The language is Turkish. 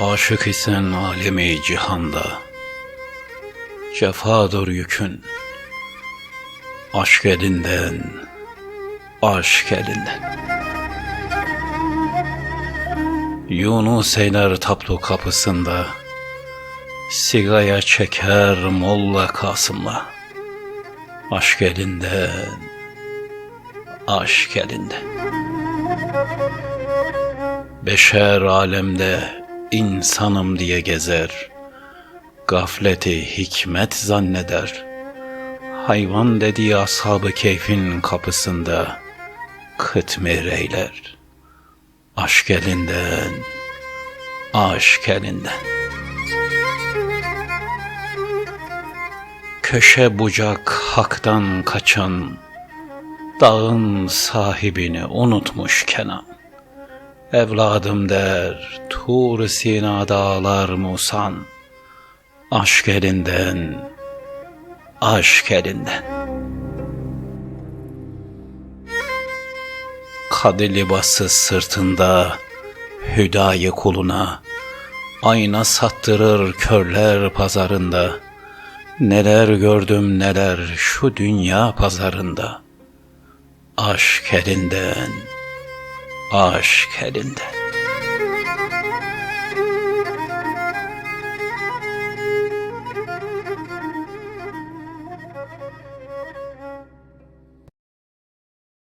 Aşık isen alemi cihanda Cefadır yükün. Aşk elinden Aşk elinden. Yunus eyler taplu kapısında Sigaya çeker Molla Kasım'la. Aşk elinden Aşk elinden. Beşer alemde insanım diye gezer Gafleti hikmet zanneder. Hayvan dediği ashabı keyfin kapısında Kıtmir eyler Aşk elinden Aşk elinden. Köşe bucak haktan kaçan Dağın sahibini unutmuş Kenan Evladım der Tur Sina dağlar Musan. Aşk elinden Aşk elinden. Kadı libası sırtında Hüdayı kuluna. Ayna sattırır körler pazarında. Neler gördüm neler şu dünya pazarında. Aşk elinden Aşk elinden